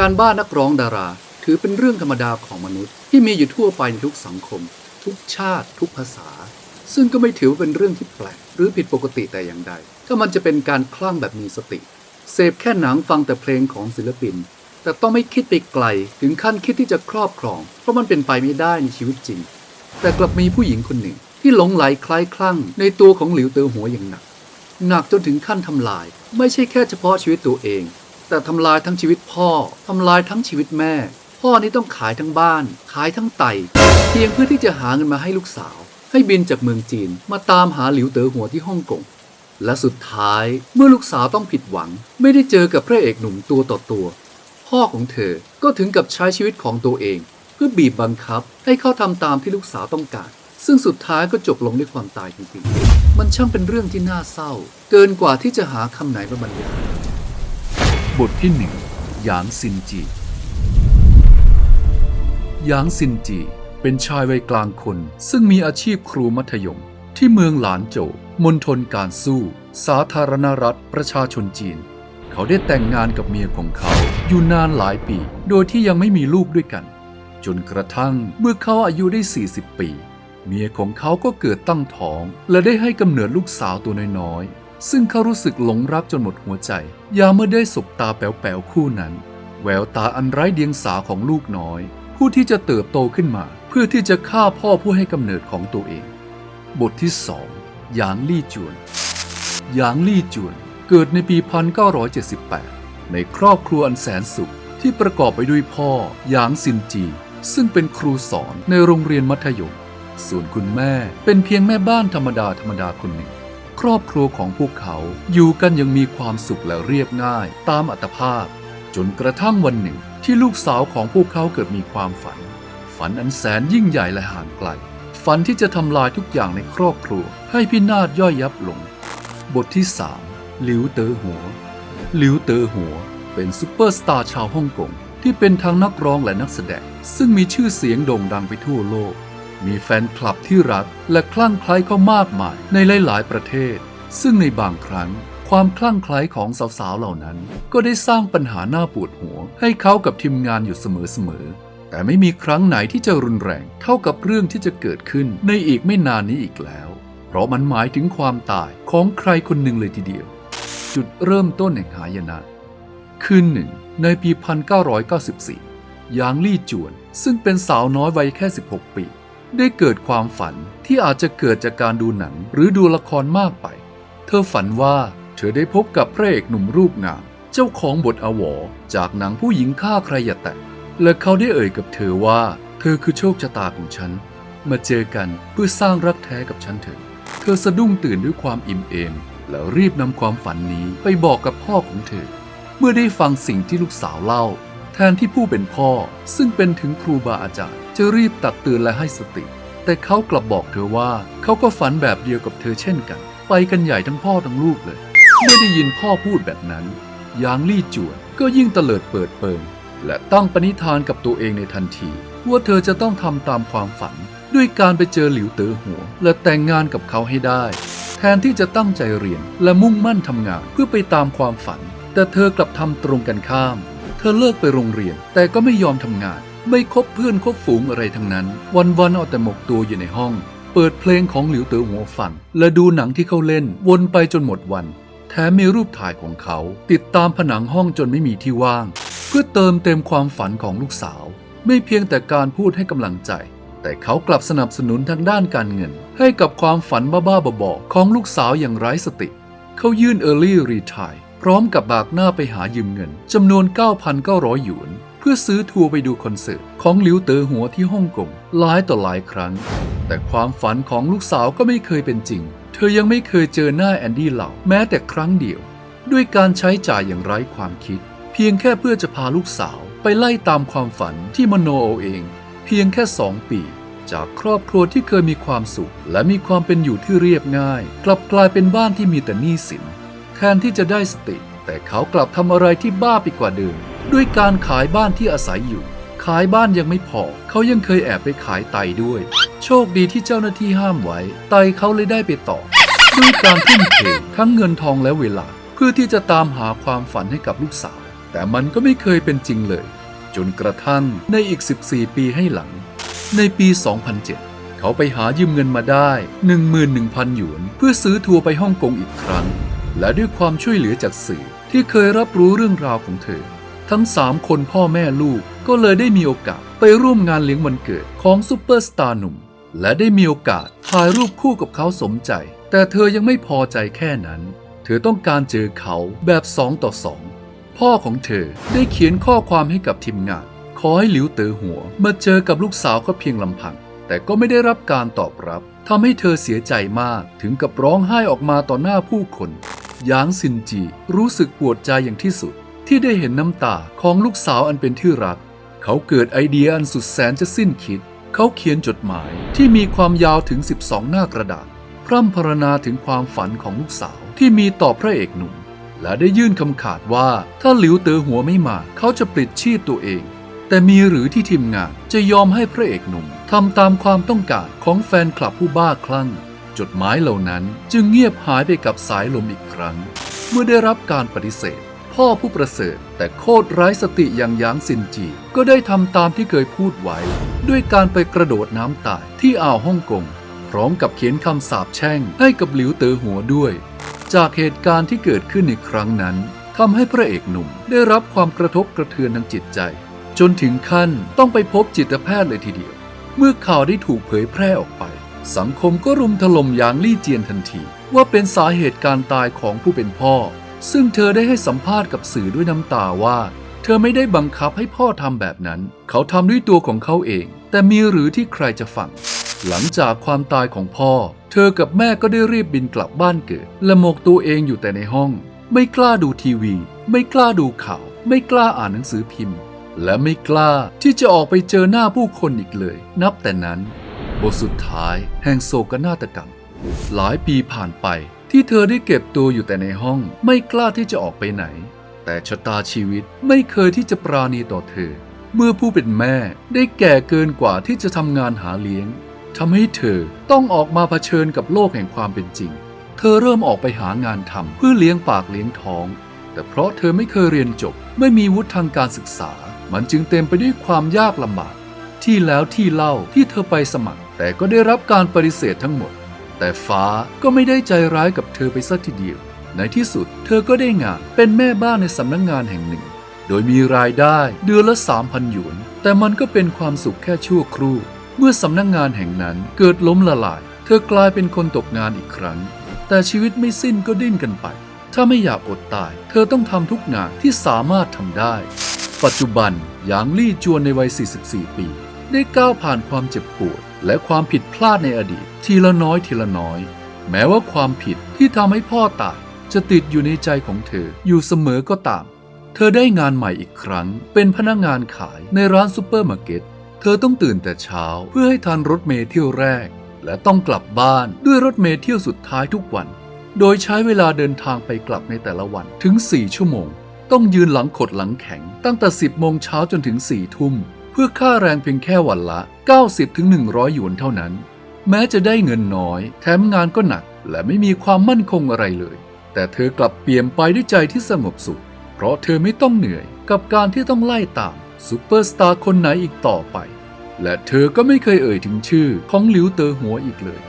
การบ้านนักร้องดารา ถือเป็นเรื่องธรรมดาของมนุษย์ ที่มีอยู่ทั่วไปในทุกสังคม ทุกชาติ ทุกภาษา ซึ่งก็ไม่ถือว่าเป็นเรื่องที่แปลก หรือผิดปกติแต่อย่างใด ถ้ามันจะเป็นการคลั่งแบบมีสติ เสพแค่หนังฟังแต่เพลงของศิลปิน แต่ต้องไม่คิดไปไกล ถึงขั้นคิดที่จะครอบครอง เพราะมันเป็นไปไม่ได้ในชีวิตจริง แต่กลับมีผู้หญิงคนหนึ่ง ที่หลงไหลคล้ายคลั่ง ในตัวของหลิวเตอหัวอย่างหนักหนักจนถึงขั้นทำลาย ไม่ใช่แค่เฉพาะชีวิตตัวเอง แต่ทำลายทั้งชีวิตพ่อทำลายทั้งชีวิตแม่ พ่อนี่ต้องขายทั้งบ้าน ขายทั้งไต เพียงเพื่อที่จะหาเงินมาให้ลูกสาว ให้บินจากเมืองจีน มาตามหาหลิวเต๋อหัวที่ฮ่องกงและสุดท้ายเมื่อลูกสาวต้องผิดหวัง ไม่ได้เจอกับพระเอกหนุ่มตัวต่อตัว พ่อของเธอก็ถึงกับใช้ชีวิตของตัวเอง เพื่อบีบบังคับให้เขาทำตามที่ลูกสาวต้องการ ซึ่งสุดท้ายก็จบลงด้วยความตายจริงๆ มันช่างเป็นเรื่องที่น่าเศร้า เกินกว่าที่จะหาคำไหนมาบรรยาย บทที่หนึ่งหยางซินจี หยางซินจี เป็นชายวัยกลางคน ซึ่งมีอาชีพครูมัธยม ที่เมืองหลานโจวมณฑลการสู้ สาธารณรัฐประชาชนจีน เขาได้แต่งงานกับเมียของเขาอยู่นานหลายปี โดยที่ยังไม่มีลูกด้วยกัน จนกระทั่งเมื่อเขาอายุได้ 40 ปี เมียของเขาก็เกิดตั้งท้อง และได้ให้กำเนิดลูกสาวตัวน้อย ซึ่งเขารู้สึกหลงรักจนหมดหัวใจ ยามเมื่อได้สบตาแป๋วๆคู่นั้น แววตาอันไร้เดียงสาของลูกน้อย ผู้ที่จะเติบโตขึ้นมา เพื่อที่จะฆ่าพ่อผู้ให้กำเนิดของตัวเอง บทที่สองหยางลี่จวนหยางลี่จวน เกิดในปี 1978 ในครอบครัวอันแสนสุขที่ประกอบไปด้วยพ่อหยางซินจี ซึ่งเป็นครูสอนในโรงเรียนมัธยม ส่วนคุณแม่เป็นเพียงแม่บ้านธรรมดาธรรมดาคนหนึ่ง ครอบครัวของพวกเขาอยู่กันยังมีความสุขและเรียบง่าย ตามอัตภาพ จนกระทั่งวันหนึ่งที่ลูกสาวของพวกเขาเกิดมีความฝัน ฝันอันแสนยิ่งใหญ่และห่างไกล ฝันที่จะทำลายทุกอย่างในครอบครัว ให้พินาศย่อยยับลง บทที่3หลิวเตอหัวหลิวเตอหัว เป็นซูเปอร์สตาร์ชาวฮ่องกงที่เป็นทั้งนักร้องและนักแสดง ซึ่งมีชื่อเสียงโด่งดังไปทั่วโลก มีแฟนคลับที่รักและคลั่งไคล้เขามากมายในหลาย ๆ ประเทศ ซึ่งในบางครั้งความคลั่งไคล้ของสาวๆเหล่านั้น ก็ได้สร้างปัญหาหน้าปวดหัว ให้เขากับทีมงานอยู่เสมอๆ แต่ไม่มีครั้งไหนที่จะรุนแรงเท่ากับเรื่องที่จะเกิดขึ้นในอีกไม่นานนี้อีกแล้ว เพราะมันหมายถึงความตายของใครคนหนึ่งเลยทีเดียว จุดเริ่มต้นแห่งหายนะ คืนหนึ่ง ในปี 1994 ยางลี่จวน ซึ่งเป็นสาวน้อยวัยแค่ 16 ปี ได้เกิดความฝันที่อาจจะเกิดจากการดูหนังหรือดูละครมากไป เธอฝันว่าเธอได้พบกับพระเอกหนุ่มรูปงาม เจ้าของบทอวอจากหนังผู้หญิงฆ่าใครอย่าแตะ และเขาได้เอ่ยกับเธอว่า เธอคือโชคชะตาของฉัน มาเจอกันเพื่อสร้างรักแท้กับฉันเถอะ เธอสะดุ้งตื่นด้วยความอิ่มเอม แล้วรีบนำความฝันนี้ไปบอกกับพ่อของเธอ เมื่อได้ฟังสิ่งที่ลูกสาวเล่า แทนที่ผู้เป็นพ่อซึ่งเป็นถึงครูบาอาจารย์ จะรีบตักเตือนและให้สติ แต่เขากลับบอกเธอว่าเขาก็ฝันแบบเดียวกับเธอเช่นกัน ไปกันใหญ่ทั้งพ่อทั้งลูกเลยเมื่อได้ยินพ่อพูดแบบนั้นยางลี่จวนก็ยิ่งเตลิดเปิดเปิงและตั้งปณิธานกับตัวเองในทันที ว่าเธอจะต้องทำตามความฝัน ด้วยการไปเจอหลิวเต๋อหัว และแต่งงานกับเขาให้ได้ แทนที่จะตั้งใจเรียนและมุ่งมั่นทำงานเพื่อไปตามความฝัน แต่เธอกลับทำตรงกันข้าม เธอเลิกไปโรงเรียน แต่ก็ไม่ยอมทำงาน ไม่คบเพื่อนคบฝูงอะไรทั้งนั้น วันๆเอาแต่หมกตัวอยู่ในห้อง เปิดเพลงของหลิวเต๋อหัวฟัง และดูหนังที่เขาเล่นวนไปจนหมดวัน แถมมีรูปถ่ายของเขา ติดตามผนังห้องจนไม่มีที่ว่าง เพื่อเติมเต็มความฝันของลูกสาว ไม่เพียงแต่การพูดให้กำลังใจแต่เขากลับสนับสนุนทางด้านการเงิน ให้กับความฝันบ้าๆบอๆของลูกสาวอย่างไร้สติ เขายื่น Early Retire พร้อมกับบากหน้าไปหายืมเงินจำนวน 9,900 หยวน เพื่อซื้อทัวร์ไปดูคอนเสิร์ตของหลิวเต๋อหัวที่ฮ่องกงหลายต่อหลายครั้ง แต่ความฝันของลูกสาวก็ไม่เคยเป็นจริง เธอยังไม่เคยเจอหน้าแอนดี้เหล่าแม้แต่ครั้งเดียว ด้วยการใช้จ่ายอย่างไร้ความคิด เพียงแค่เพื่อจะพาลูกสาวไปไล่ตามความฝันที่มโนเอาเอง เพียงแค่สองปีจากครอบครัวที่เคยมีความสุข และมีความเป็นอยู่ที่เรียบง่าย กลับกลายเป็นบ้านที่มีแต่หนี้สิน ทนที่จะได้สติ แต่เขากลับทำอะไรที่บ้าไปกว่าเดิม ด้วยการขายบ้านที่อาศัยอยู่ ขายบ้านยังไม่พอ เขายังเคยแอบไปขายไตด้วย โชคดีที่เจ้าหน้าที่ห้ามไว้ ไตเขาเลยได้ไปต่อ ด้วยการทุ่มเททั้งเงินทองและเวลา เพื่อที่จะตามหาความฝันให้กับลูกสาว แต่มันก็ไม่เคยเป็นจริงเลย จนกระทั่งในอีก 14 ปีให้หลัง ในปี 2007เขาไปหายืมเงินมาได้ 11,000 หยวน เพื่อซื้อทัวร์ไปฮ่องกงอีกครั้ง และด้วยความช่วยเหลือจากสื่อที่เคยรับรู้เรื่องราวของเธอ ทั้ง3คนพ่อแม่ลูกก็เลยได้มีโอกาสไปร่วมงานเลี้ยงวันเกิดของซูเปอร์สตาร์หนุ่ม และได้มีโอกาสถ่ายรูปคู่กับเขาสมใจ แต่เธอยังไม่พอใจแค่นั้น เธอต้องการเจอเขาแบบสองต่อสองพ่อของเธอได้เขียนข้อความให้กับทีมงาน ขอให้หลิวเต๋อหัวมาเจอกับลูกสาวเขาเพียงลำพัง แต่ก็ไม่ได้รับการตอบรับทำให้เธอเสียใจมากถึงกับร้องไห้ออกมาต่อหน้าผู้คน หยางซินจีรู้สึกปวดใจอย่างที่สุด ที่ได้เห็นน้ำตาของลูกสาวอันเป็นที่รัก เขาเกิดไอเดียอันสุดแสนจะสิ้นคิด เขาเขียนจดหมายที่มีความยาวถึง 12 หน้ากระดาษ พร่ำพรรณนาถึงความฝันของลูกสาวที่มีต่อพระเอกหนุ่ม และได้ยื่นคำขาดว่าถ้าหลิวเตอหัวไม่มา เขาจะปลิดชีพตัวเอง แต่มีหรือที่ทีมงานจะยอมให้พระเอกหนุ่มทำตามความต้องการของแฟนคลับผู้บ้าคลั่ง จดหมายเหล่านั้นจึงเงียบหายไปกับสายลมอีกครั้ง เมื่อได้รับการปฏิเสธ พ่อผู้ประเสริฐแต่โคตรไร้สติอย่างยางซินจี ก็ได้ทำตามที่เคยพูดไว้ ด้วยการไปกระโดดน้ำตายที่อ่าวฮ่องกง พร้อมกับเขียนคำสาปแช่งให้กับหลิวเตอหัวด้วย จากเหตุการณ์ที่เกิดขึ้นในครั้งนั้นทำให้พระเอกหนุ่มได้รับความกระทบกระเทือนทางจิตใจ จนถึงขั้นต้องไปพบจิตแพทย์เลยทีเดียว เมื่อข่าวได้ถูกเผยแพร่ออกไป สังคมก็รุมถล่มหยางลี่เจียนทันที ว่าเป็นสาเหตุการตายของผู้เป็นพ่อ ซึ่งเธอได้ให้สัมภาษณ์กับสื่อด้วยน้ำตาว่า เธอไม่ได้บังคับให้พ่อทำแบบนั้น เขาทำด้วยตัวของเขาเอง แต่มีหรือที่ใครจะฟังหลังจากความตายของพ่อ เธอกับแม่ก็ได้รีบบินกลับบ้านเกิด และหมกตัวเองอยู่แต่ในห้อง ไม่กล้าดูทีวี ไม่กล้าดูข่าว ไม่กล้าอ่านหนังสือพิมพ์ และไม่กล้าที่จะออกไปเจอหน้าผู้คนอีกเลย นับแต่นั้น บทสุดท้ายแห่งโศกนาฏกรรม หลายปีผ่านไปที่เธอได้เก็บตัวอยู่แต่ในห้องไม่กล้าที่จะออกไปไหน แต่ชะตาชีวิตไม่เคยที่จะปราณีต่อเธอ เมื่อผู้เป็นแม่ได้แก่เกินกว่าที่จะทำงานหาเลี้ยงทำให้เธอต้องออกมาเผชิญกับโลกแห่งความเป็นจริง เธอเริ่มออกไปหางานทำเพื่อเลี้ยงปากเลี้ยงท้อง แต่เพราะเธอไม่เคยเรียนจบ ไม่มีวุฒิทางการศึกษา มันจึงเต็มไปด้วยความยากลำบาก ที่แล้วที่เล่าที่เธอไปสมัคร แต่ก็ได้รับการปฏิเสธทั้งหมด แต่ฟ้าก็ไม่ได้ใจร้ายกับเธอไปสักทีเดียว ในที่สุดเธอก็ได้งานเป็นแม่บ้านในสำนักงงานแห่งหนึ่ง โดยมีรายได้เดือนละ 3,000 หยวน แต่มันก็เป็นความสุขแค่ชั่วครู่ เมื่อสำนักงงานแห่งนั้นเกิดล้มละลาย เธอกลายเป็นคนตกงานอีกครั้ง แต่ชีวิตไม่สิ้นก็ดิ้นกันไป ถ้าไม่อยากอดตาย เธอต้องทำทุกงานที่สามารถทำได้ ปัจจุบันหยางลี่จวนในวัย 44 ปี ได้ก้าวผ่านความเจ็บปวด และความผิดพลาดในอดีต ทีละน้อยทีละน้อย แม้ว่าความผิดที่ทำให้พ่อตายจะติดอยู่ในใจของเธออยู่เสมอก็ตาม เธอได้งานใหม่อีกครั้ง เป็นพนักงานขายในร้านซูเปอร์มาร์เก็ต เธอต้องตื่นแต่เช้าเพื่อให้ทันรถเมล์เที่ยวแรก และต้องกลับบ้านด้วยรถเมล์เที่ยวสุดท้ายทุกวัน โดยใช้เวลาเดินทางไปกลับในแต่ละวันถึง 4 ชั่วโมง ต้องยืนหลังขดหลังแข็งตั้งแต่ 10โมงเช้าจนถึง4ทุ่ม เพื่อค่าแรงเพียงแค่วันละ 90-100 หยวนเท่านั้น แม้จะได้เงินน้อย แถมงานก็หนัก และไม่มีความมั่นคงอะไรเลย แต่เธอกลับเปี่ยมไปด้วยใจที่สงบสุข เพราะเธอไม่ต้องเหนื่อยกับการที่ต้องไล่ตามซูเปอร์สตาร์คนไหนอีกต่อไป และเธอก็ไม่เคยเอ่ยถึงชื่อของหลิวเตอหัวอีกเลย